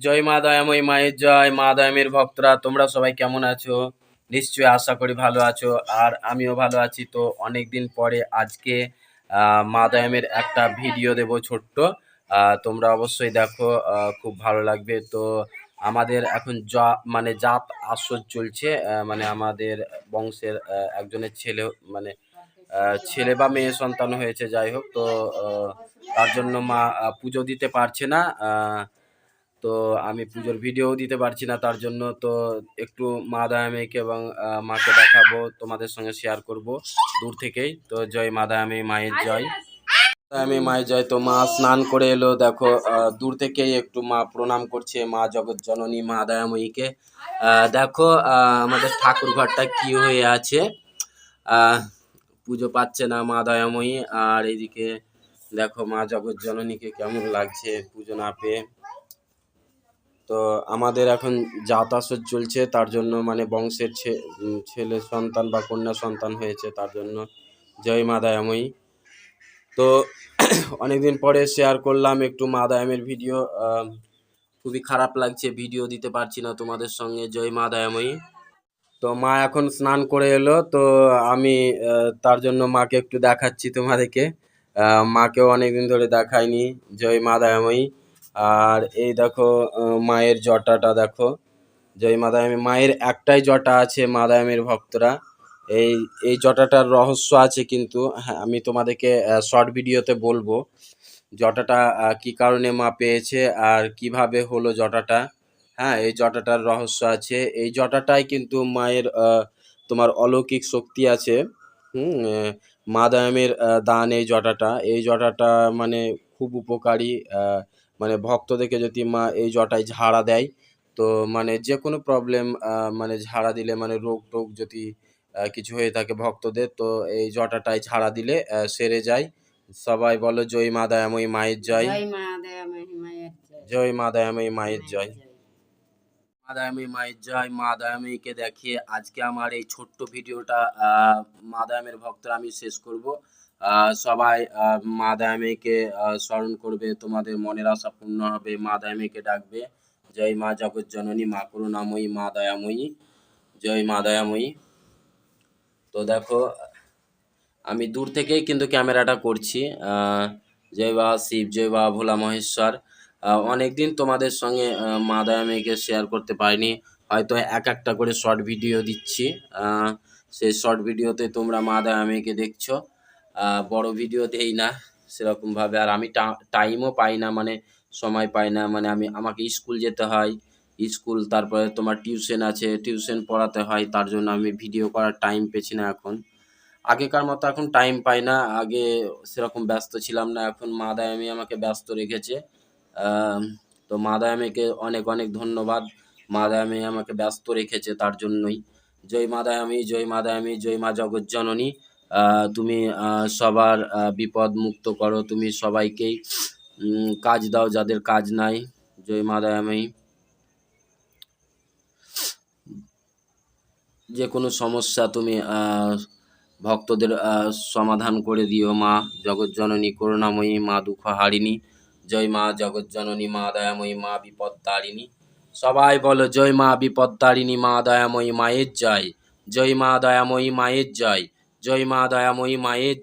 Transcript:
জয় মা দয়াময়ী মায়ের জয়, মা দয়ামের ভক্তরা, তোমরা সবাই কেমন আছো? নিশ্চয়ই আশা করি ভালো আছো। আর আমিও ভালো আছি। তো অনেক দিন পরে আজকে মা দয়ামের একটা ভিডিও দেব ছোট্ট। তোমরা অবশ্যই দেখো খুব ভালো লাগবে। তো আমাদের এখন যা মানে জাত আসর চলছে। মানে আমাদের বংশের একজনের ছেলে মানে ছেলে বা মেয়ে সন্তান হয়েছে, যাই হোক। তো তার জন্য মা পুজো দিতে পারছে না। তো আমি পুজোর ভিডিও দিতে পারছি না তার জন্য তো একটু মা দায়ামেকে এবং মাকে দেখাবো তোমাদের সঙ্গে শেয়ার করব দূর থেকেই। তো জয় মা দায়ামে মায়ের জয়। আমি মায়ের জয়। তো মা স্নান করে এলো দেখো দূর থেকেই একটু মা প্রণাম করছে মা জগৎ জননী মা দয়াময়ীকে। দেখো আমাদের ঠাকুর ঘরটা কি হয়ে আছে। পুজো পাচ্ছে না মা দয়াময়ী। আর এইদিকে দেখো মা জগৎ জননীকে কেমন লাগছে পুজো না পেয়ে। তো আমাদের এখন জাত চলছে, তার জন্য মানে বংশের ছেলে সন্তান বা কন্যা সন্তান হয়েছে, তার জন্য জয় মা দয়াময়ী। তো অনেকদিন পরে শেয়ার করলাম একটু মা দয়ামের ভিডিও খুবই খারাপ লাগছে ভিডিও দিতে পারছি না তোমাদের সঙ্গে, জয় মা দয়াময়ী। তো মা এখন স্নান করে এলো, তো আমি তার জন্য মাকে একটু দেখাচ্ছি তোমাদেরকে। মাকেও অনেকদিন ধরে দেখাইনি, জয় মা দয়াময়ী। আর এই দেখো মায়ের জটাটা দেখো। জয় মা দয়াময়ী মায়ের একটাই জটা আছে মা দয়াময়ীর ভক্তরা। এই এই জটাটার রহস্য আছে কিন্তু হ্যাঁ আমি তোমাদেরকে শর্ট ভিডিওতে বলব। জটাটা কি কারণে মা পেয়েছে আর কীভাবে হলো জটাটা? হ্যাঁ এই জটাটার রহস্য আছে। এই জটাটাই কিন্তু মায়ের তোমার অলৌকিক শক্তি আছে। হুম আহ, মা দয়ামের আহ, দান এই জটাটা। এই জটাটা মানে খুব উপকারী মানে ভক্তদেরকে যদি মা এই জটায় ঝাড়া দেয় তো মানে যে কোনো প্রবলেম মানে ঝাড়া দিলে মানে রোগ টোগ যদি কিছু হয়ে থাকে ভক্তদের তো এই জটাটায় ঝাড়া দিলে সেরে যায়। সবাই বলো জয় মা দয়াময়ী মায়ের জয়। জয় মা দয়াময়ী মায়ের জয়। মা দয়াময়ী মায়ের জয়। মা দয়াময়ীকে দেখিয়ে আজকে আমার এই ছোট্ট ভিডিওটা মা দয়ামের ভক্তরা আমি শেষ করব। সবাই মা দয়াময়ীকে আহ, স্মরণ করবে তোমাদের মনের আশা পূর্ণ হবে মা দয়াময়ীকে ডাকবে। জয় মা জগৎ জননী মা করুণাময়ী মা দয়াময়ী জয় মা দয়াময়ী। তো দেখো আমি দূর থেকেই কিন্তু ক্যামেরাটা করছি। জয় বাবা শিব জয় বাবা ভোলা মহেশ্বর। অনেক দিন তোমাদের সঙ্গে মা দয়াময়ীকে শেয়ার করতে পারিনি। হয়তো এক একটা করে শর্ট ভিডিও দিচ্ছি। সেই শর্ট ভিডিওতে তোমরা মা দয়াময়ীকে দেখছ। বড় ভিডিও দেই না সেরকমভাবে আর আমি টাইমও পাই না মানে সময় পাই না। মানে আমি আমাকে স্কুল যেতে হয় স্কুল তারপরে তোমার টিউশন আছে টিউশন পড়াতে হয় তার জন্য আমি ভিডিও করার টাইম পেছি না এখন। আগেকার মতো এখন টাইম পাই না আগে সেরকম ব্যস্ত ছিলাম না এখন মা দায়ামি আমাকে ব্যস্ত রেখেছে। তো মা দায়ামিকে অনেক অনেক ধন্যবাদ। মা দায়ামি আমাকে ব্যস্ত রেখেছে তার জন্যই। জয় মা দায়ামি জয় মা দায়ামি জয় মা জগৎ জননী আহ, তুমি সবার বিপদ মুক্ত করো। তুমি সবাইকেই কাজ দাও যাদের কাজ নাই। জয় মা দায়ামি যে কোনো সমস্যা তুমি ভক্তদের সমাধান করে দিও মা। জগৎজননী করুণাময়ী, মা দুঃখ হারিণী। জয় মা জগৎজননী মা দয়াময়ী, মা বিপদ তারিণী সবাই বলো, জয় মা বিপদ তারিণী মা দয়াময়ী, মায়ের জয়। জয় মা দয়াময়ী, মায়ের জয়। জয় মা দয়াময়ী মায়ের